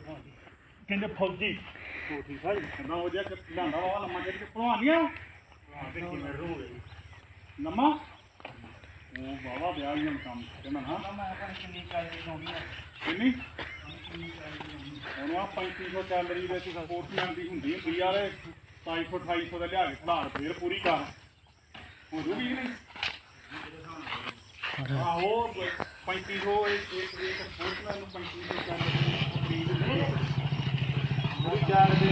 ਕਹਿੰਦੇ ਫੌਜੀ। ਕੋਠੀ ਸਾਈ ਨਾ ਹੋ ਜਾ ਕਿ ਲਾਂਦਾ ਵਾ ਲੰਮਾ ਜਿਹੜੀ ਕਿ ਭਲਵਾਨੀਆਂ ਹਾਂ ਦੇਖੀ ਮੇਰੇ ਰੋ ਗਈ ਨਮਾ। ਉਹ ਬਾਬਾ ਵਿਆਹ ਹੀ ਕੰਮ ਕਹਿੰਦਾ ਹਾਂ ਮੈਂ ਆਪਣੀ ਕਿੰਨੀ ਕਾਲੀ ਲਾਉਣੀ ਆ? ਕਿੰਨੀ? ਹੁਣ ਆ? 3500 ਕੈਲਰੀ ਦੇ ਤੇ ਕੋਠੀਆਂ ਦੀ ਹੁੰਦੀ ਹੁੰਦੀ ਯਾਰ 2700 2800 ਦਾ ਲਿਆ ਕੇ ਖਲਾਰ ਫੇਰ ਪੂਰੀ ਕਰ। ਹੋ ਜੂਗੀ ਕਿ ਨਹੀਂ? ਆਹੋ 3500 ਇੱਕ ਇੱਕ ਇੱਕ ਕੋਠੀਆਂ ਨੂੰ 3500 ਕੈਲਰੀ ਦੀ ਹੁੰਦੀ ਹੈ ਪੂਰੀ ਚਾਰ ਦੇ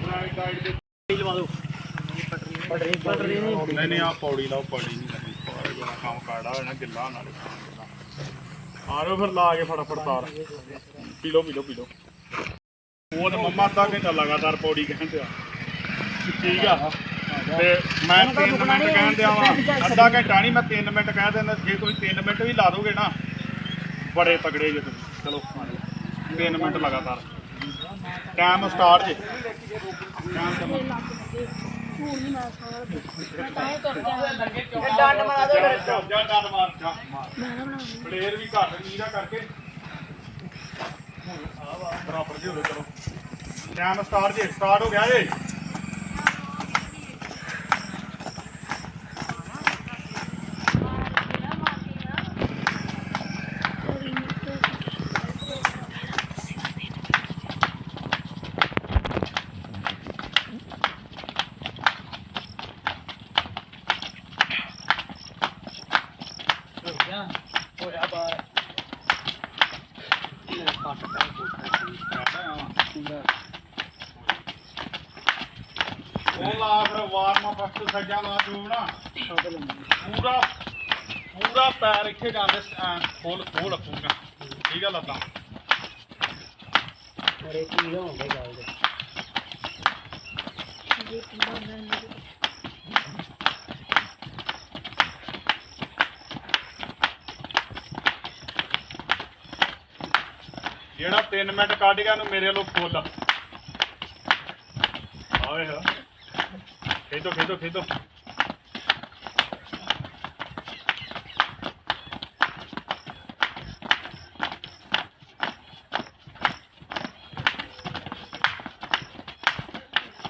ਡਰਾਈਵ ਗਾਈਡ ਦੇ ਲਵਾ ਦਿਓ ਪਟਰੀ ਪਟਰੀ ਨਹੀਂ ਨਹੀਂ ਨਹੀਂ ਆ ਪੌੜੀ ਲਾਓ ਪੌੜੀ ਨਹੀਂ ਲੱਗਣੀ ਪੌੜੀ ਬਣਾ ਕੰਮ ਕਾੜਾ ਹੋਣਾ ਗਿੱਲਾ ਨਾਲੇ ਆ ਰਹੇ ਫਿਰ ਲਾ ਕੇ ਫਟਾਫਟ ਤਾਰ। ਪੀ ਲਓ ਪੀ ਲਓ ਪੀ ਲਓ। ਉਹ ਤੇ ਮੰਮਾ ਅੱਧਾ ਘੰਟਾ ਲਗਾਤਾਰ ਪੌੜੀ ਕਹਿੰਦੇ ਆ ਠੀਕ ਆ। ਤੇ ਮੈਂ 3 ਮਿੰਟ ਕਹਿਣ ਦਿਆ ਵਾਂ। ਅੱਧਾ ਘੰਟਾ ਨਹੀਂ ਮੈਂ 3 ਮਿੰਟ ਕਹਿ ਦਿੰਦਾ। ਜੇ ਤੁਸੀਂ 3 ਮਿੰਟ ਵੀ ਲਾ ਦੋਗੇ ਨਾ ਬੜੇ ਤਗੜੇ ਜੇ ਚਲੋ। 3 ਮਿੰਟ ਲਗਾਤਾਰ। ਟਾਈਮ ਸਟਾਰਟ ਜੇ। ਟਾਈਮ ਡੰਡ ਮਾਰਾ ਦਿਓ ਫਿਰ ਜਾ ਜਾ ਡੰਡ ਮਾਰ ਜਾ ਪਲੇਅਰ ਵੀ ਘੱਟ ਨੀਰਾ ਕਰਕੇ। ਬਰਾਬਰ ਜੀ ਹੋਵੇ ਚਲੋ। ਟਾਈਮ ਸਟਾਰਟ ਜੇ ਸਟਾਰਟ ਹੋ ਗਿਆ ਏ ਹੋਇਆ ਬਾਹਰ। ਇਹ ਫਟ ਉਹ ਲਾ ਫਿਰ ਵਾਰਮ ਅਪ ਫਸਟ ਸੱਜਾ ਲਾ ਤੂੰ ਨਾ। ਪੂਰਾ ਪੂਰਾ ਪੈਰ ਇੱਥੇ ਜਾਂਦੇ ਫੁੱਲ ਫੁੱਲ ਰੱਖੂਗਾ। ਠੀਕ ਆ ਲੱਤਾਂ। ਕੀ ਹੋਣਗੇ ਗੱਲ ਦੇ। ਜਿਹੜਾ 3 ਮਿੰਟ ਕੱਢ ਗਿਆ ਨੂੰ ਮੇਰੇ ਵੱਲੋਂ ਫੁੱਲ। ਆਵੇ ਹਾਂ ਖੇਦੋ ਖੇਦੋ ਖੇਦੋ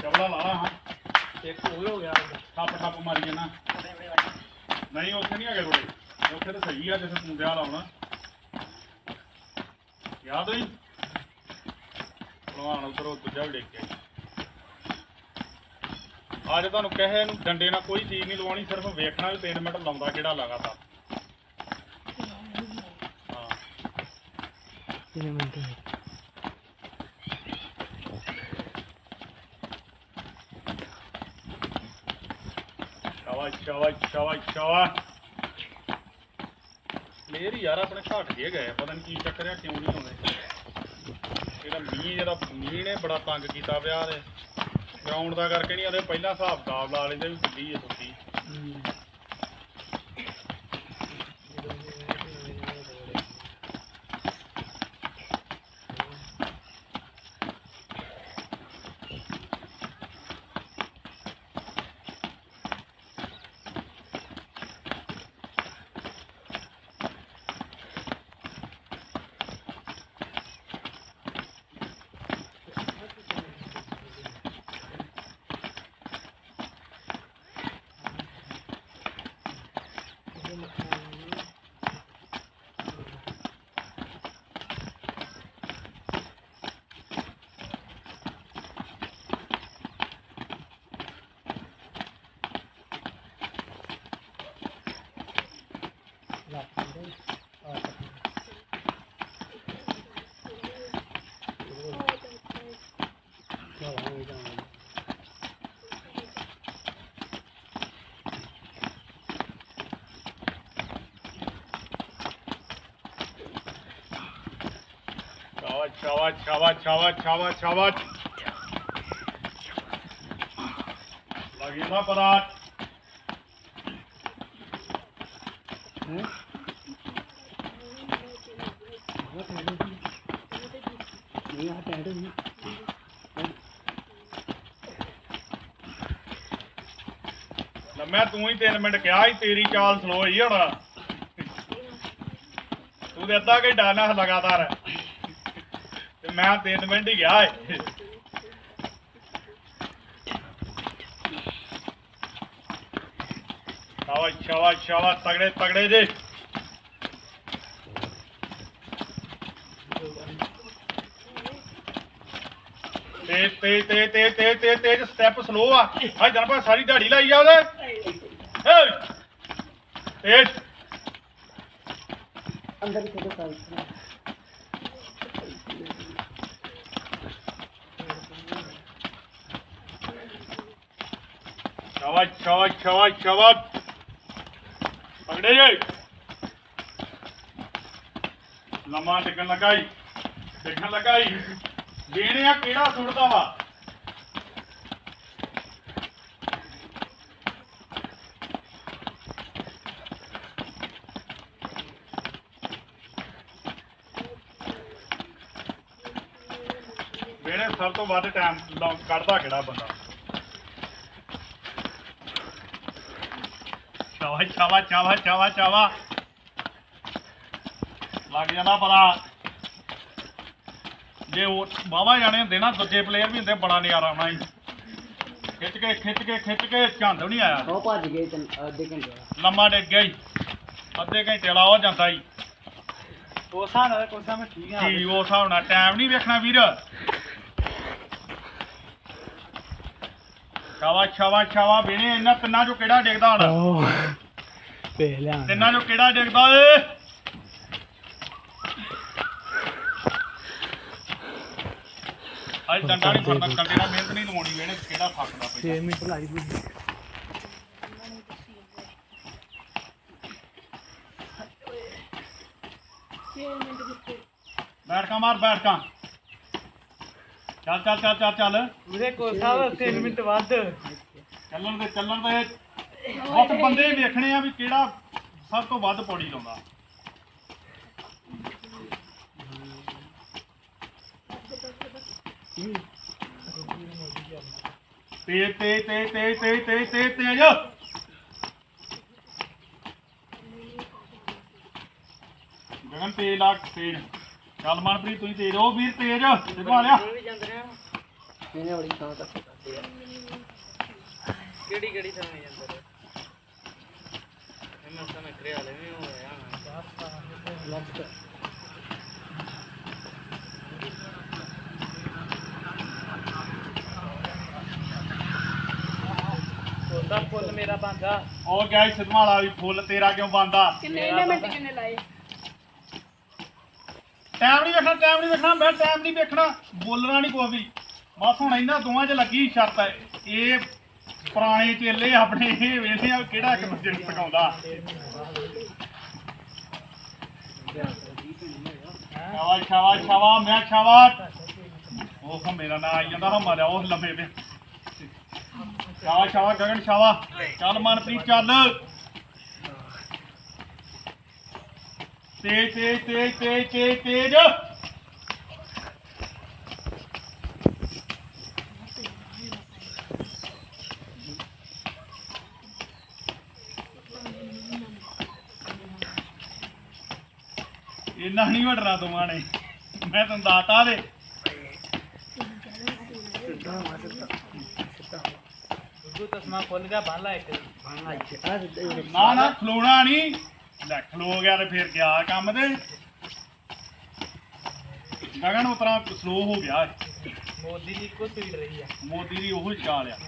ਚਵਲਾ ਲਾ ਲਾ, ਹਾਂ। ਇੱਕ ਹੋਰ ਹੋ ਗਿਆ। ਠੱਪ ਠੱਪ ਮਾਰੀ ਜਾਣਾ। ਨਹੀਂ, ਉੱਥੇ ਨਹੀਂ ਹੈਗੇ ਥੋੜੇ ਉੱਥੇ ਤਾਂ ਸਹੀ ਆ, ਜਿੱਥੇ ਤੂੰ ਵਿਆਹ ਲਾਉਣਾ ਯਾਦ ਹੋਈ ਭਲਵਾਨ ਉਧਰੋਂ ਦੂਜਾ ਵੀ ਦੇਖ ਕੇ ਅੱਜ ਤੁਹਾਨੂੰ ਕਹੇ ਨੂੰ ਡੰਡੇ ਨਾਲ ਕੋਈ ਚੀਜ਼ ਨਹੀਂ ਲਵਾਉਣੀ ਸਿਰਫ ਵੇਖਣਾ ਵੀ 3 ਮਿੰਟ ਲਾਉਂਦਾ ਕਿਹੜਾ ਲਗਾਤਾਰ। ਹਾਂ। ਮਿੰਟ। ਸ਼ਾਬਾਸ਼ ਸ਼ਾਬਾਸ਼ ਸ਼ਾਬਾਸ਼ ਸ਼ਾਬਾਸ਼। ਪਲੇਅਰ ਯਾਰ ਆਪਣੇ ਘਟ ਜੇ ਗਏ ਪਤਾ ਨਹੀਂ ਕੀ ਚੱਕਰ ਆ, ਕਿਉਂ ਨਹੀਂ ਆਉਂਦੇ। ਇਹਦਾ ਮੀਂਹ ਜਿਹੜਾ, ਮੀਂਹ ਨੇ ਬੜਾ ਤੰਗ ਕੀਤਾ ਪਿਆ ਤੇ ਗਰਾਊਂਡ ਦਾ ਕਰਕੇ ਨਹੀਂ ਆਦੇ ਪਹਿਲਾਂ ਹਿਸਾਬ ਕਿਤਾਬ ਲਾ ਲੈਂਦੇ ਵੀ ਕਿੱਡੀ ਹੈ ਸ਼ਾਬਾਸ਼ ਸ਼ਾਬਾਸ਼ ਸ਼ਾਬਾਸ਼ ਸ਼ਾਬਾਸ਼ ਸ਼ਾਬਾਸ਼ ਸ਼ਾਬਾਸ਼ ਲੱਗੀ ਨਾ ਪਰਾਤ ਨਹੀਂ ਆ ਟੈਂਟ ਨਹੀਂ ਲੈ ਤੂੰ ਹੀ 3 ਮਿੰਟ ਕਿਹਾ ਸੀ, ਤੇਰੀ ਚਾਲ ਸਲੋ ਹੀ ਹੁਣ। ਤੂੰ ਤੇ ਅੱਧਾ ਘੰਟਾ ਨਾ ਲਗਾਤਾਰ। ਮੈਂ ਤਿੰਨ ਮਿੰਟ ਹੀ ਗਿਆ ਏ। ਸ਼ਾਬਾਸ਼ ਸ਼ਾਬਾਸ਼ ਸ਼ਾਬਾਸ਼, ਤਗੜੇ ਤਗੜੇ ਜੇ। ਤੇ ਤੇ ਤੇ ਤੇ ਤੇ ਤੇ ਤੇ ਸਟੈਪ ਸਲੋ ਆ। ਆ ਜਨਪਾ ਸਾਰੀ ਦਿਹਾੜੀ ਲਾਈ ਆ ਉਹਦੇ। ਏ ਅੰਦਰ ਹੀ ਖੜੋ ਕਰ ਸ਼ਾਬਾਸ਼ ਸ਼ਾਬਾਸ਼। ਸ਼ਾਬਾਸ਼ ਸ਼ਾਬਾਸ਼ ਲੰਮਾ ਡਿੱਗਣ ਲਗਾਈ ਡਿੱਗਣ ਲਗਾਈ ਦੇਣੇ ਆ, ਕਿਹੜਾ ਸੁੱਟਦਾ ਵਾ? ਵੇਣੇ ਸਭ ਤੋਂ ਵੱਧ ਟਾਈਮ ਕੱਢਦਾ ਕਿਹੜਾ ਬੰਦਾ? ਚਾਵਾ ਚਾਵਾ ਚਾਵਾ ਚਾਵਾ ਚਾਵਾ। ਲੱਗ ਜਾਂਦਾ ਪਤਾ ਜੇ ਉਹ ਬਾਵਾ ਜਾਣੇ ਹੁੰਦੇ ਨਾ ਦੂਜੇ ਪਲੇਅਰ ਵੀ ਹੁੰਦੇ ਬੜਾ ਨਜ਼ਾਰਾ ਆਉਣਾ ਸੀ। ਖਿੱਚ ਕੇ ਖਿੱਚ ਕੇ ਖਿੱਚ ਕੇ ਝੰਡ ਵੀ ਨਹੀਂ ਆਇਆ। ਉਹ ਭੱਜ ਗਏ ਤਿੰਨ ਅੱਧੇ ਘੰਟੇ ਲੰਮਾ ਡਿੱਗ ਗਿਆ ਹੀ ਅੱਧੇ ਘੰਟੇ ਵਾਲਾ ਉਹ ਜਾਂਦਾ ਹੀ ਉਹ ਸਾਹ ਨਾਲ ਕੋਈ ਸਾਹ ਮੈਂ ਠੀਕ ਕੀ ਉਹ ਹਿਸਾਬ ਨਾਲ ਟਾਈਮ ਨਹੀਂ ਵੇਖਣਾ ਵੀਰ। ਸ਼ਾਵਾ ਸ਼ਾਵਾ ਸ਼ਾਵਾ ਵੇਣੇ ਇਹਨਾਂ ਤਿੰਨਾਂ ਚੋਂ ਕਿਹੜਾ ਡਿੱਗਦਾ ਹੁਣ? ਉਹ ਪਹਿਲਾਂ ਤਿੰਨਾਂ ਚੋਂ ਕਿਹੜਾ ਡਿੱਗਦਾ ਏ? ਅੱਜ ਡੰਡਾ ਨਹੀਂ ਫੜਨਾ ਕੰਡੇ ਨਾਲ ਮਿਹਨਤ ਨਹੀਂ ਲਵਾਉਣੀ ਵੇਣੇ ਕਿਹੜਾ ਫੱਕਦਾ 6 ਪਈ ਮਿੰਟ ਲਾਈ ਬੁੱਢੀ ਬੈਠ ਕਾ ਮਾਰ ਬੈਠ ਕਾ ਚੱਲ ਚੱਲ ਚੱਲ ਚੱਲ ਚੱਲ। ਉਹਦੇ ਕੋਲ ਸਾਹਿਬ 3 ਮਿੰਟ ਵੱਧ। ਚੱਲਣ ਦੇ ਚੱਲਣ ਦੇ। ਬਸ ਬੰਦੇ ਵੇਖਣੇ ਆ ਵੀ ਕਿਹੜਾ ਸਭ ਤੋਂ ਵੱਧ ਪੌੜੀ ਲਾਉਂਦਾ। ਤੇ ਤੇ ਤੇ ਤੇ ਤੇ ਤੇ ਤੇ ਤੇਜ। ਗਗਨ ਤੇਜ ਲਾ ਤੇਜ। ਚੱਲ ਮਨਪ੍ਰੀਤ ਤੁਸੀਂ ਤੇਜ ਹੋ ਵੀਰ ਤੇਜ ਸਿੱਧਾ ਲਿਆ। ਇਹਨੇ ਬੜੀ ਥਾਂ ਤੱਕ ਕਰਦੇ ਆ ਕਿਹੜੀ ਕਿਹੜੀ ਥਾਂ ਜਾਂਦੇ ਨੇ? ਮੈਂ ਤਾਂ ਨਕਰੇ ਵਾਲੇ ਵੀ ਹੋਇਆ ਲੱਗ ਉਹਦਾ ਫੁੱਲ ਮੇਰਾ ਬੰਦਾ ਉਹ ਗਿਆ ਸਿੱਧਾ ਵਾਲਾ ਵੀ ਫੁੱਲ ਤੇਰਾ ਕਿਉਂ ਬੰਦਾ ਕਿੰਨੇ ਮਿੰਟ ਕਿੰਨੇ ਲਾਏ? ਟਾਈਮ ਨਹੀਂ ਵੇਖਣਾ ਟਾਈਮ ਨਹੀਂ ਵੇਖਣਾ ਮੈਂ ਟਾਈਮ ਨਹੀਂ ਵੇਖਣਾ ਬੋਲਣਾ ਨਹੀਂ ਕੋਈ ਵੀ। ਬਸ ਹੁਣ ਇਹਨਾਂ ਦੋਵਾਂ 'ਚ ਲੱਗੀ ਸ਼ਰਤ ਹੈ। ਇਹ ਪੁਰਾਣੇ ਚੇਲੇ ਆਪਣੇ ਇਹ ਵੇਖਦੇ ਆ ਕਿਹੜਾ ਇੱਕ ਦੂਜੇ ਨੂੰ ਟਕਾਉਂਦਾ ਸ਼ਾਬਾਸ਼ ਸ਼ਾਬਾਸ਼ ਸ਼ਾਬਾਸ਼, ਮੈਂ ਸ਼ਾਬਾਸ਼। ਉਹ ਮੇਰਾ ਨਾਂ ਆਈ ਜਾਂਦਾ, ਹਮਾ ਉਹ ਲੰਮੇ ਤੇ ਸ਼ਾਬਾਸ਼ ਸ਼ਾਬਾਸ਼, ਗਗਨ ਸ਼ਾਵਾ ਚੱਲ ਮਨਪ੍ਰੀਤ, ਚੱਲ। ਤੇਜ ਤੇਜ ਤੇਜ ਤੇਜ ਤੇਜ ਤੇਜ ਇੰਨਾ ਨਹੀਂ ਵੜਨਾ ਦੋਵਾਂ ਨੇ। ਮੈਂ ਤੁਹਾਨੂੰ ਦਾਤਾ ਦੇ ਤਸਮਾ ਖੁੱਲ ਗਿਆ ਬਾਲਾ ਇੱਕ। ਬਾਲਾ ਇੱਕ। ਆ ਸਿੱਧਾ ਨਾ ਨਾ ਖਲੋਣਾ ਨਹੀਂ। ਲੈ ਖਲੋ ਗਿਆ ਤੇ ਫਿਰ ਗਿਆ ਕੰਮ ਤੇ। ਗਗਨ ਉਤਰਾ ਸਲੋ ਹੋ ਗਿਆ। ਇਹ। ਮੋਦੀ ਦੀ ਇੱਕੋ ਸਪੀਡ ਰਹੀ ਆ। ਮੋਦੀ ਦੀ ਉਹ ਚਾਲ ਆ।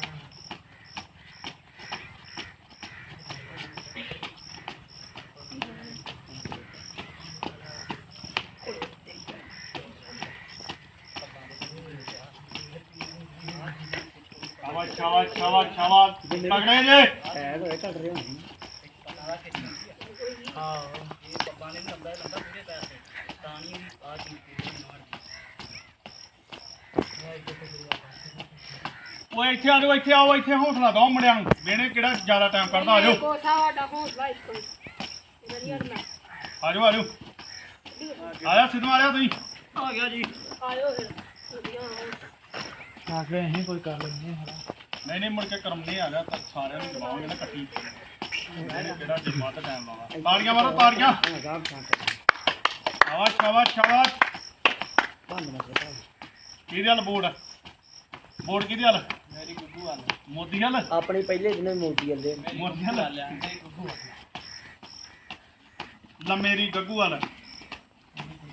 ਸ਼ਾਬਾਸ਼ ਸ਼ਾਬਾਸ਼ ਸ਼ਾਬਾਸ਼ ਤਗੜੇ ਜੇ। ਟਾਇਰ ਹੋਏ ਕੱਢ ਰਹੇ ਹੋਣੇ। ਹਾਂ ਇਹ ਪਾਣੀ ਨੂੰ ਲੰਬਾ ਲੰਬਾ ਪੂਰੇ ਪੈਸੇ ਤਾਣੀ ਆ ਚੀਜ਼ ਉਹ ਇੱਥੇ ਆ ਜਾਓ ਇੱਥੇ ਆਓ ਇੱਥੇ ਹੌਸਲਾ ਦੋ ਮੁੰਡਿਆਂ ਨੂੰ। ਵੇਣੇ ਕਿਹੜਾ ਜ਼ਿਆਦਾ ਟਾਈਮ ਕੱਢਦਾ ਆ ਜਾਓ। ਕੋਠਾ ਸਾਡਾ ਹੌਸਲਾ ਇੱਕੋ ਹੀ। ਵਧੀਆ ਨਾ ਆ। ਜਾਓ ਆ ਜਾਓ। ਆਇਆ ਸਿੱਧੂ ਆ ਜਾ ਤੁਸੀਂ? ਆ ਗਿਆ ਜੀ। ਆਇਓ ਫਿਰ। ਵਧੀਆ ਆਓ। ਆ। ਕੇ ਅਸੀਂ ਕੋਈ ਕਰ ਲੈਂਦੇ ਹਾਂ। ਨਹੀਂ ਨਹੀਂ ਮੁੜ ਕੇ ਕਰਮ ਨਹੀਂ ਆ ਤਾਂ ਸਾਰਿਆਂ ਨੂੰ ਦਬਾਵਾਂਗੇ ਨਾ ਇਕੱਠੀ। ਕਿਹੜਾ ਟਾਈਮ ਤਾੜੀਆਂ ਮਾਰੋ ਤਾੜੀਆਂ। ਹਾਂ ਗਾਬ ਥਾਂ ਸ਼ਾਬਾਸ਼ ਸ਼ਾਬਾਸ਼ ਸ਼ਾਬਾਸ਼। ਭੰਨ ਮਸੇ ਕਿਹਦੇ ਹਲ ਬੋਰਡ? ਬੋਰਡ ਕਿਹਦੇ ਹਲ? ਮੇਰੀ ਗੁੱਗੂ ਵਾਲ ਮੋਦੀ ਹਲ? ਆਪਣੀ ਪਹਿਲੇ ਦਿਨੇ ਮੋਤੀ ਜਾਂਦੇ ਮੋਦੀ ਹਲ? ਮੇਰੀ ਗੁੱਗੂ ਲੰਮੇਰੀ ਗੱਗੂ ਹਲ।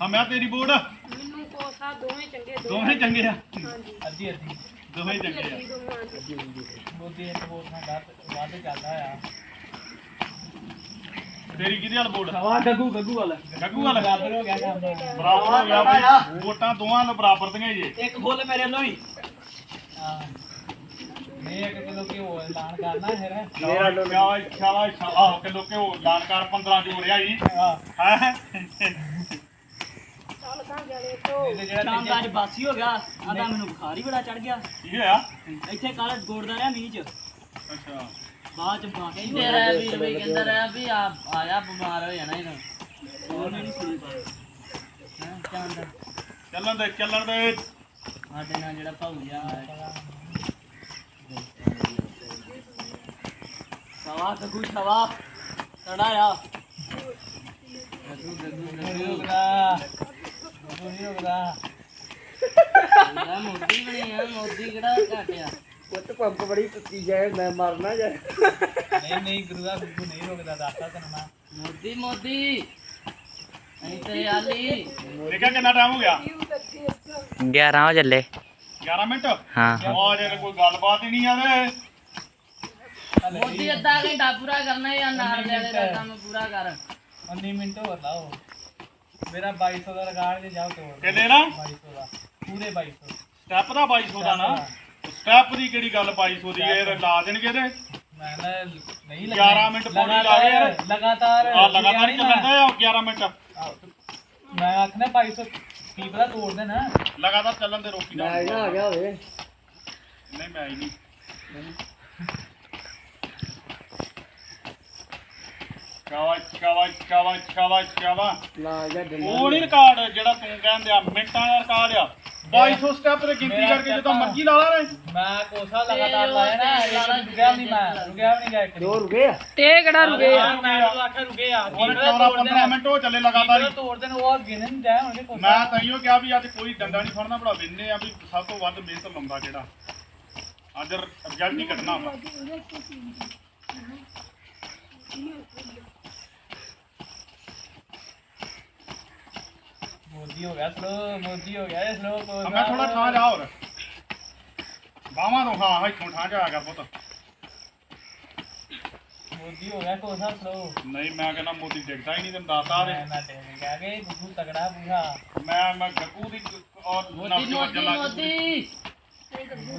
ਹਾਂ ਮੈਂ ਤੇਰੀ ਬੋਰਡ। ਮੈਨੂੰ ਕੋ ਸਾਹਿਬ ਦੋਵੇਂ ਚੰਗੇ ਦੋਵੇਂ ਚੰਗੇ ਆ? ਹਾਂਜੀ। ਅੱਧੀ ਅੱਧੀ। ਦੋਵੇਂ ਚੰਗੇ ਆ। ਮੋਦੀ ਇੱਕ ਹੋਰ ਨਾਲ ਵੱਧ ਚੱਲਦਾ ਆ। ਤੇਰੀ ਕਿਹਦੇ ਹਲ ਬੋਰਡ ਸਵਾ ਗੱਗੂ ਗੱਗੂ ਵਾਲਾ। ਗੱਗੂ ਹਲ ਬਰਾਬਰ ਹੋ ਗਿਆ ਕੰਮ। ਬਰਾਬਰ ਹੋ ਗਿਆ ਬਈ। ਵੋਟਾਂ ਦੋਵਾਂ ਨਾਲ ਬਰਾਬਰ ਦੀਆਂ ਹੀ ਜੇ। ਇੱਕ ਫੁੱਲ ਮੇਰੇ ਵੱਲੋਂ ਹੀ। ਹਾਂ ਨਹੀਂ ਇੱਕ ਕਿਲੋ ਘਿਓ ਐਲਾਨ ਕਰਨਾ ਫਿਰ। ਮੇਰਾ ਸ਼ਾਬਾਸ਼ ਸ਼ਾਬਾਸ਼ ਆਹੋ ਕਿ ਲੋਕੇ ਉਹ ਲਾਣਕਾਰ 15 ਜੋੜਿਆ ਹੀ ਹਾਂ। ਹੈ? ਚੱਲ ਕਾਂ ਜਾਣੇ ਤੋਂ ਸ਼ਾਮ ਦਾ ਅੱਜ ਬਾਸੀ ਹੋ ਗਿਆ। ਆਦਾ ਮੈਨੂੰ ਬੁਖਾਰ ਹੀ ਬੜਾ ਚੜ ਗਿਆ। ਕੀ ਹੋਇਆ? ਇੱਥੇ ਕੱਲ ਗੋੜਦਾ ਰਿਹਾ ਮੀਂਹ ਚ। ਅੱਛਾ। ਬਾਅਦ ਚ ਪਾ ਕੇ ਹੀ ਤੇਰਾ ਵੀਰ ਵੀ ਕਹਿੰਦਾ ਰਿਹਾ ਵੀ ਆ ਆਇਆ ਬਿਮਾਰ ਹੋ ਜਾਣਾ ਇਹਨੂੰ। ਹੋਰ ਨਹੀਂ ਸੁਣੀ ਪਾ ਹਾਂ ਚਾਹੁੰਦਾ ਚੱਲਣ ਦੇ ਚੱਲਣ ਦੇ। ਸਾਡੇ ਨਾਲ ਜਿਹੜਾ ਭਾਊ ਆ ਸਵਾ ਗੱਗੂ ਸਵਾ ਗੱਗੂ ਗੱਗੂ ਗੱਗੂ। ਨਹੀਂ ਮੋਦੀ ਬਣੀ ਆ ਮੋਦੀ ਕਿਹੜਾ ਘਟਿਆ? ਪੁੱਤ ਪੰਪ ਬੜੀ ਟੁੱਟੀ ਜਾਏ ਮੈਂ ਮਰਨਾ ਜਾਏ। ਨਹੀਂ ਨਹੀਂ ਗੁਰੂਆ ਗੁੱਗੂ ਨਹੀਂ ਰੁਕਦਾ ਦੱਸਦਾ ਤੈਨੂੰ ਮੈਂ ਮੋਦੀ ਮੋਦੀ। ਅਸੀਂ ਤੇ ਆਲੀ। ਦੇਖਿਆ ਕਿੰਨਾ ਟਾਈਮ ਹੋ ਗਿਆ? 11 ਵਜੇ ਚੱਲੇ। 11 ਮਿੰਟ? ਹਾਂ। ਉਹ ਜੇ ਕੋਈ ਗੱਲਬਾਤ ਹੀ ਨਹੀਂ ਆਵੇ ਮੋਦੀ ਅੱਧਾ ਘੰਟਾ ਪੂਰਾ ਕਰਨਾ ਜਾਂ ਨਾਲ ਲੈ ਦਾ ਕੰਮ ਪੂਰਾ ਕਰ। 19 ਮਿੰਟ ਹੋਰ ਲਾਓ। ਮੇਰਾ 2200 ਦਾ ਰਿਕਾਰਡ ਜੇ ਜਾਓ ਤੋੜ। ਕਿੰਨੇ ਨਾ 2200 ਦਾ। ਪੂਰੇ 2200 ਸਟੈਪ ਦਾ 2200 ਦਾ ਨਾ। ਸਟੈਪ ਦੀ ਕਿਹੜੀ ਗੱਲ 2200 ਦੀ ਹੈ? ਇਹ ਲਾ ਦੇਣਗੇ ਤੇ ਮੈਂ ਨਾ ਨਹੀਂ 11 ਮਿੰਟ ਪੌੜੀ ਲਾ ਯਾਰ। ਲਗਾਤਾਰ ਆ ਲਗਾਤਾਰ ਹੀ ਚੱਲਦਾ ਆ। 11 ਮਿੰਟ? ਮੈਂ ਆਖਣਾ 2200 ਕੀ ਪਤਾ ਤੋੜ ਦੇਣਾ ਲਗਾਤਾਰ ਚੱਲਣ ਦੇ ਰੋਕੀ ਨਾ ਆ ਗਿਆ ਹੋਵੇ ਨਹੀਂ ਮੈਂ ਹੀ ਨਹੀਂ। ਚਾਵਾ ਚਾਵਾ ਚਾਵਾ ਚਾਵਾ ਚਾਵਾ ਲਾ ਜਾ ਉਹ ਨਹੀਂ ਰਿਕਾਰਡ ਜਿਹੜਾ ਤੂੰ ਕਹਿੰਦੇ ਆ ਮਿੰਟਾਂ ਦਾ ਰਿਕਾਰਡ ਆ। 2200 ਸਟੈਪ ਤੇ ਗਿਣਤੀ ਕਰਕੇ ਜਦੋਂ। ਮਰਜ਼ੀ ਲਾ ਲਾ ਰੇ ਮੈਂ ਕੋਸਾ ਲਗਾਤਾਰ ਲਾਇਆ ਨਾ ਇਹ ਰੁਕਿਆ ਨਹੀਂ ਮੈਂ ਰੁਕਿਆ ਵੀ ਨਹੀਂ ਗਿਆ ਇੱਕ ਦੋ ਰੁਕੇ ਆ? ਤੇ ਕਿਹੜਾ ਰੁਕੇ ਆ? ਮੈਂ ਤਾਂ ਆਖਿਆ ਰੁਕੇ ਆ। ਹੁਣ 14 15 ਮਿੰਟ ਹੋ ਚੱਲੇ ਲਗਾਤਾਰ ਹੀ। ਤੋੜ ਦੇਣ ਉਹ ਗਿਣ ਨਹੀਂ ਜਾਏ ਹੁਣ ਕੋਸਾ। ਮੈਂ ਤਾਈਓ ਕਿਹਾ ਵੀ ਅੱਜ ਕੋਈ ਡੰਡਾ ਨਹੀਂ ਫੜਨਾ ਬੜਾ ਵਿੰਨੇ ਆ ਵੀ ਸਭ ਤੋਂ ਵੱਧ ਮਿਹਨਤ ਲਾਉਂਦਾ ਕਿਹੜਾ। ਅੱਜ ਰਿਜ਼ਲਟ ਹੀ ਕੱਢਣਾ ਵਾ। ਮੋਦੀ ਹੋ ਗਿਆ ਸਲੋ ਮੋਦੀ ਹੋ ਗਿਆ ਇਹ ਸਲੋ ਆ ਮੈਂ ਥੋੜਾ ਠਾਂ ਜਾ ਹੋਰ। ਬਾਹਾਂ ਤੋਂ ਹਾਂ ਇੱਥੋਂ ਠਾਂ ਜਾ ਕਰ ਪੁੱਤ। ਮੋਦੀ ਹੋ ਗਿਆ ਕੋਸਾ ਸਲੋ ਨਹੀਂ ਮੈਂ ਕਹਿੰਦਾ ਮੋਦੀ ਡਿੱਗਦਾ ਹੀ ਨਹੀਂ ਤੈਨੂੰ ਦੱਸਦਾ ਮੈਂ ਵੇ ਨਾ ਟੇਨ ਕਹਿ ਕੇ ਗੁੱਗੂ ਤਗੜਾ ਪੂਰਾ ਮੈਂ ਮੈਂ ਗੱਗੂ ਦੀ ਔਰ ਮੋਦੀ ਮੋਦੀ ਮੋਦੀ।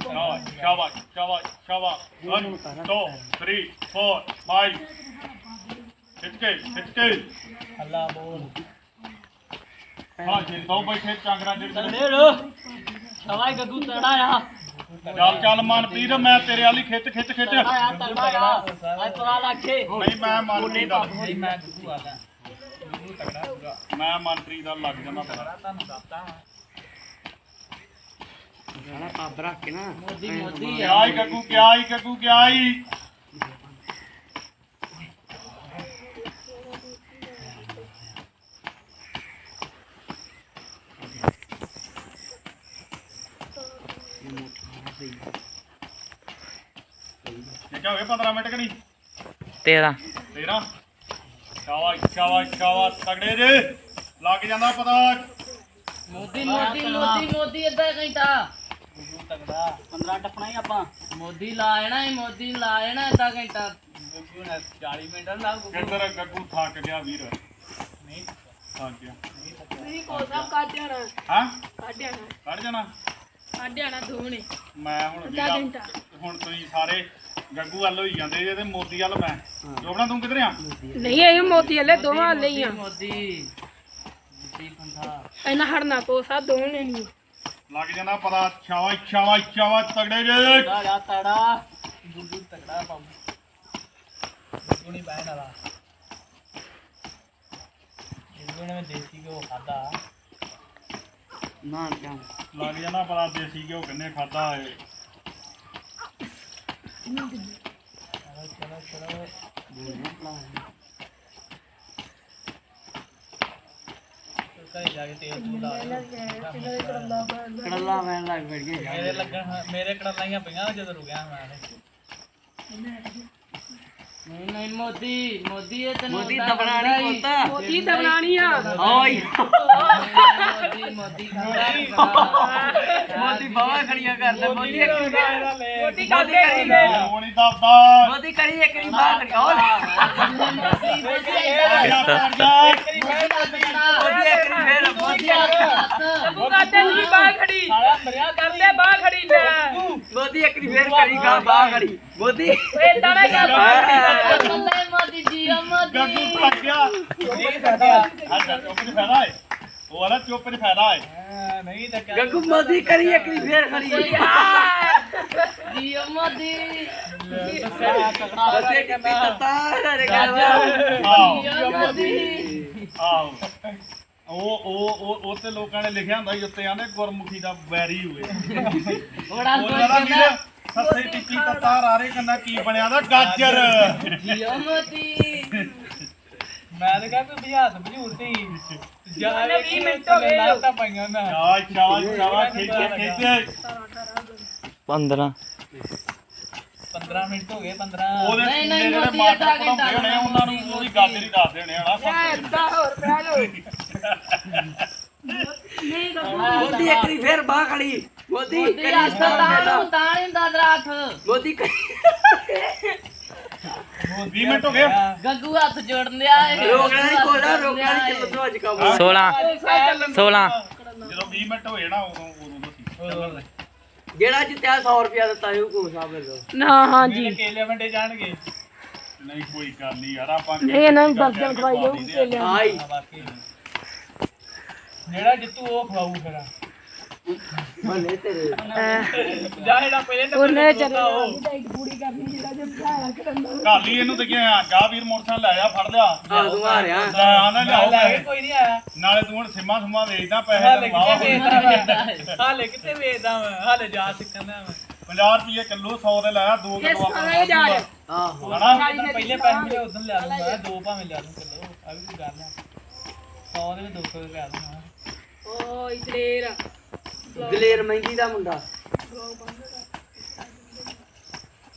ਸ਼ਾਬਾਸ਼ ਸ਼ਾਬਾਸ਼ ਸ਼ਾਬਾਸ਼ ਸ਼ਾਬਾਸ਼। 1 2 3 4 5 ਖਿੱਚ ਕੇ ਖਿੱਚ ਕੇ। ਅੱਲਾ ਬੋਲ। ਹਾਂ ਜੀ ਦੋ ਬੈਠੇ ਚਾਂਗਰਾ ਜਿਹੜੇ ਤਗੜੇ ਰੋ ਸਵਾ ਗੱਗੂ ਤੜਾ ਆ। ਚੱਲ ਚੱਲ ਮਨਪ੍ਰੀਤ ਮੈਂ ਤੇਰੇ ਵਾਲੀ ਖਿੱਚ ਖਿੱਚ ਖਿੱਚ। ਤੜਾ ਆ ਤੜਾ ਆ। ਅੱਜ ਪਤਾ ਲੱਗੇ ਨਹੀਂ ਮੈਂ ਮਨਪ੍ਰੀਤ ਦਾ ਨਹੀਂ ਮੈਂ ਗੁੱਗੂ ਆਦਾ ਗੁੱਗੂ ਤਗੜਾ ਪੂਰਾ ਮੈਂ ਮਨਪ੍ਰੀਤ ਦਾ ਲੱਗ ਜਾਂਦਾ ਪਤਾ। ਤੁਹਾਨੂੰ ਦੱਸਦਾ ਮੋਦੀ ਮੋਦੀ ਆ। ਕਿਆ ਹੀ ਗੱਗੂ ਕਿਆ ਹੀ ਗੱਗੂ ਕਿਆ ਹੀ। ਕਿਆ ਹੋ ਗਿਆ 15 ਮਿੰਟ ਕਿ ਨਹੀਂ? 13 ਤੇਰਾ। ਸ਼ਾਬਾਸ਼ ਸ਼ਾਬਾਸ਼ ਸ਼ਾਬਾਸ਼। ਤਗੜੇ ਜੇ। ਲੱਗ ਜਾਂਦਾ ਪਤਾ। ਮੋਦੀ ਮੋਦੀ ਮੋਦੀ ਮੋਦੀ ਅੱਧਾ ਘੰਟਾ ਤਗੜਾ 15 ਟੱਪਣਾ ਹੀ ਆਪਾਂ। ਮੋਦੀ ਲਾ ਜਾਣਾ ਹੈ ਮੋਦੀ ਲਾ ਜਾਣਾ ਅੱਧਾ ਘੰਟਾ ਗੁੱਗੂ ਨੇ 40 ਮਿੰਟ ਲਾ ਗੁੱਗੂ ਕਿੱਧਰ ਗੱਗੂ ਥੱਕ ਗਿਆ ਵੀਰ। ਨਹੀਂ ਥੱਕ ਗਿਆ। ਤੁਸੀਂ ਕੋ ਸਾਹਿਬ ਕੱਢ ਜਾਣਾ। ਹਾਂ? ਕੱਢ ਜਾਣਾ। ਕੱਢ ਜਾਣਾ। ਕੱਢ ਜਾਣਾ ਦੋਵੇਂ ਮੈਂ ਹੁਣ ਅੱਧਾ ਵੀਰਾ ਘੰਟਾ। ਹੁਣ ਤੁਸੀਂ ਸਾਰੇ ਗੱਗੂ ਵੱਲ ਹੋਈ ਜਾਂਦੇ ਜੇ ਤੇ ਮੋਦੀ ਵੱਲ ਮੈਂ। ਜੋਬਣਾ ਤੂੰ ਕਿੱਧਰ ਆ? ਨਹੀਂ ਇਹ ਮੋਤੀ ਹਲੇ ਦੋਵਾਂ ਹਲੇ ਹੀ ਆ। ਮੋਦੀ ਮੋਦੀ ਪੰਥਾ। ਇਹਨਾਂ ਹੜਨਾ ਕੋ ਸਾਹਿਬ ਦੋਵੇਂ ਨੇ ਨਹੀਂ ਲੱਗ ਜਾਂਦਾ ਪਤਾ ਸ਼ਾਬਾਸ਼ ਸ਼ਾਬਾਸ਼ ਸ਼ਾਬਾਸ਼ ਤਗੜੇ ਜੇ। ਤੜਾ ਤੜਾ ਗੁੱਗੂ ਤਗੜਾ ਪਾਉ। ਗੁੱਗੂ ਨਹੀਂ ਬਹਿਣ ਵਾਲਾ। ਗੁੱਗੂ ਨੇ ਦੇਸੀ ਘਿਓ ਖਾਦਾ ਨਾ ਕਿਉਂ? ਲੱਗ ਜਾਂਦਾ ਪਤਾ ਦੇਸੀ ਘਿਓ ਕਿੰਨੇ ਖਾਦਾ ਏ ਚਲੋ ਚਲੋ ਚਲੋ ਘਰੇ ਜਾ ਕੇ ਤੇਲ ਤੂਲ ਲਾ ਦੇ ਕੜਲਾ ਮੈਂ ਲੱਗ ਫੜ ਕੇ ਮੇਰੇ ਲੱਗਣ ਮੇਰੇ ਕੜਲਾਈਆਂ ਪਈਆਂ ਜਦੋਂ ਰੁਕਿਆ ਮੈਂ ਨਹੀਂ ਨਹੀਂ ਮੋਦੀ ਮੋਦੀ ਇਹ ਤੈਨੂੰ ਮੋਦੀ ਓਦਾਂ ਦਬਣਾ ਕਰਦਾ ਨਹੀਂ ਹੀ। ਪੁੱਤ ਮੋਦੀ ਤਾਂ ਬਣਾਣੀ ਆ ਓਏ ਮੋਦੀ ਮੋਦੀ ਮੋਦੀ ਬਾਵਾ ਖੜੀਆਂ ਕਰਦਾ ਮੋਦੀ ਇੱਕ ਮੋਦੀ ਕਰਦੇ ਨੇ ਉਹ ਨਹੀਂ ਦੱਸਦਾ ਮੋਦੀ ਕਰੀ ਇੱਕ ਨਹੀਂ ਬਾਹਰ ਖੜੀ ਓਏ ਮੋਦੀ ਕਰ ਇੱਕ ਨਹੀਂ ਫੇਰ ਮੋਦੀ ਤੂੰ ਕਰਦੇ ਨਹੀਂ ਬਾਹ ਖੜੀ ਕਰਦੇ ਬਾਹ ਖੜੀ ਲੈ ਮੋਦੀ ਇੱਕ ਨਹੀਂ ਫੇਰ ਕਰੀ ਗਾ ਬਾਹਰ ਖੜੀ ਮੋਦੀ ਏਦਾਂ ਨਾ ਕਰ ਬੱਲੇ ਮੋਦੀ ਜੀ ਓ ਮੋਦੀ ਗੱਗੂ ਥੱਕ ਗਿਆ ਹਾਂ ਚੁੱਪ ਨਹੀਂ ਫਾਇਦਾ ਹੈ ਉਹ ਵਾਲਾ ਚੁੱਪ ਨਹੀਂ ਫਾਇਦਾ ਹੈ ਨਹੀਂ ਤਾਂ ਗੱਗੂ ਮੋਦੀ ਕਰੀ ਇੱਕ ਨਹੀਂ ਫੇਰ ਖੜੀ ਜੀ ਓ ਮੋਦੀ। ਅਸੀਂ ਕਿ ਪਿੱਤਾ ਰੇ ਆਓ। ਜੀ ਓ ਮੋਦੀ। ਆਓ। ਉਹ ਉਹ ਉਹ ਉਹ ਤੇ ਲੋਕਾਂ ਨੇ ਲਿਖਿਆ ਹੁੰਦਾ ਆਂਦੇ ਗੁਰਮੁਖੀ ਦਾ ਵੈਰੀ ਹੋਏ ਬੜਾ ਉਹ ਜਿਹੜਾ ਵੀਰ ਸੱਸੇ ਟਿੱਕੀ ਤੱਤਾ ਰਾਰੇ ਕੰਨਾ ਕੀ ਬਣਿਆ ਦਾ ਗਾਜਰ। ਜੀ ਓ ਮੋਦੀ। ਮੈਂ ਤਾਂ ਕਹਿੰਦਾ ਵੀ ਹੱਥ ਬਝੂਰਤੀ ਜਾ ਉਹਨੇ ਵੀਹ ਮਿੰਟ ਹੋ ਗਏ। ਲਾਤਾ ਪਾਈਆਂ ਨਾ। ਚਾਹ ਚਾਹ ਚਾਹ ਖੇਚੇ ਖੇਚੇ। 15 15 ਮਿੰਟ ਹੋ ਗਏ 15 ਉਹਦੇ ਨਹੀਂ, ਨਹੀਂ, ਜਿਹੜੇ ਅੱਧਾ ਘੰਟਾ ਹੋਣੇ ਉਹਨਾਂ ਨੂੰ ਉਹਦੀ ਗੱਲ ਨਹੀਂ। ਦੱਸਦੇ ਹੋਣੇ ਹਨਾ ਸੱਸ ਏਦਾਂ ਹੋਰ ਪੈ ਲੋ ਨਹੀਂ ਗੱਗੂ ਮੋਦੀ ਇੱਕ ਨਹੀਂ ਫੇਰ ਬਾਹ ਖੜੀ। ਮੋਦੀ ਮੋਦੀ ਹਸਪਤਾਲ ਨੂੰ ਤਾਂ ਨਹੀਂ ਦਦਰਾਠ ਮੋਦੀ ਕਰੀ 20 ਮਿੰਟ ਹੋ ਗਏ। ਗੱਗੂ ਹੱਥ ਜੋੜਨ ਏ ਰੋਕਣਾ ਨਹੀਂ ਕੋਲਾ ਰੋਕਣਾ ਨਹੀਂ ਚੱਲ ਤੂੰ ਅੱਜ ਕੰਮ। 16 16 ਜਦੋਂ 20 ਮਿੰਟ ਹੋਏ ਨਾ ਉਦੋਂ ਉਦੋਂ ਦੱਸੀ। ਜਿਹੜਾ ਜਿੱਤਿਆ 100 ਰੁਪਿਆ ਦਿੱਤਾ ਇਹ ਕੋ ਸਾਹਿਬ ਵੱਲੋਂ ਨਾ ਹਾਂ ਜੀ ਕੇਲੇ ਵੰਡੇ ਜਾਣਗੇ। ਨਹੀਂ ਕੋਈ ਗੱਲ ਨਹੀਂ ਯਾਰ ਆਪਾਂ ਨਹੀਂ ਇਹਨਾਂ ਨੂੰ ਬਰਗਰ ਖਵਾਈ ਜਾਊ ਕੇਲਿਆਂ ਦੀ। ਆਈ। ਜਿਹੜਾ ਜਿੱਤੂ ਉਹ ਖਵਾਊ ਫਿਰ। ਉਹਨੇ ਤੇ ਉਹ। ਕਾਲੀ ਇਹਨੂੰ ਤੇ ਗਿਆ ਜਾ ਵੀਰ ਮੋਟਰਸਾਈਕਲ ਲੈ ਜਾ ਫੜ ਲਿਆ। ਆ ਤੂੰ ਆ ਲੈ ਆਂਦਾ ਲਿਆਓ ਲੈ ਪੈਸੇ। ਕੋਈ ਨਹੀਂ ਆਇਆ। ਨਾਲੇ ਤੂੰ ਹੁਣ ਸਿਮਾ ਸੁਮਾ ਵੇਚਦਾ ਪੈਸੇ ਹਾਲੇ ਵਾਹ ਕਿੱਥੇ ਵੇਚਦਾ ਮੈਂ ਹਾਲੇ ਕਿੱਥੇ ਵੇਚਦਾ ਮੈਂ? ਹਾਲੇ ਜਾ ਸਿੱਖਣ ਦਾ ਮੈਂ। 50 ਰੁਪਏ ਕਿਲੋ 100 ਦੇ ਲਾਇਆ 2 ਇਸ ਕਿਲੋ ਆਹੋ। ਹਨਾ? ਜਦੋਂ ਪਹਿਲੇ ਪੈਸੇ ਮਿਲੇ ਉਦੋਂ ਲਿਆ ਦੂੰਗਾ ਦੋ ਭਾਵੇਂ ਲਿਆ ਦੂੰ ਕਿਲੋ ਆ ਵੀ ਕੋਈ ਗੱਲ ਆ। 100 ਦੇ ਵਿੱਚ 200 ਦੇ ਲਿਆ ਦੂੰਗਾ ਓ ਇਤਰੇਰ ਦਲੇਰ ਮਹਿੰਗੀ ਦਾ ਮੁੰਡਾ।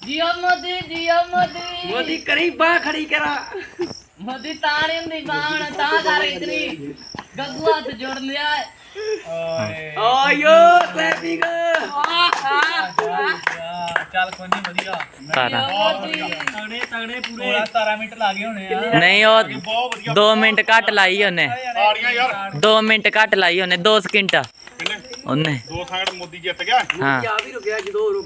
ਜੀ ਓ ਮੋਦੀ ਜੀ ਓ ਮੋਦੀ। ਮੋਦੀ ਕਰੀ ਬਾਹ ਖੜੀ ਕਰਾ। ਮੋਦੀ ਤਾਂ ਨਹੀਂ ਹੁੰਦੀ ਬਾਣ ਤਾਂ ਕਰ ਇਤਨੀ। ਗੱਗੂ ਹੱਥ ਜੋੜਨ ਲਿਆ ਓਏ ਕਲੈਪਿੰਗ ਚੱਲ ਕੋਈ ਨਹੀਂ ਵਧੀਆ। 17 ਤਗੜੇ ਤਗੜੇ ਪੂਰੇ। 16 17 ਮਿੰਟ ਲਾ ਗਏ ਹੋਣੇ ਆ। ਨਹੀਂ ਉਹ ਬਹੁਤ ਵਧੀਆ 2 ਮਿੰਟ ਘੱਟ ਲਾਈ ਉਹਨੇ। ਤਾੜੀਆਂ ਯਾਰ। 2 ਮਿੰਟ ਘੱਟ ਲਾਈ ਉਹਨੇ 2 ਸਕਿੰਟ। ਕਿੰਨੇ? ਉਹਨੇ। ਦੋ ਸਾਈਡ ਮੋਦੀ ਜਿੱਤ ਗਿਆ। ਹਾਂ। ਆ ਵੀ ਰੁਕਿਆ ਜਦੋਂ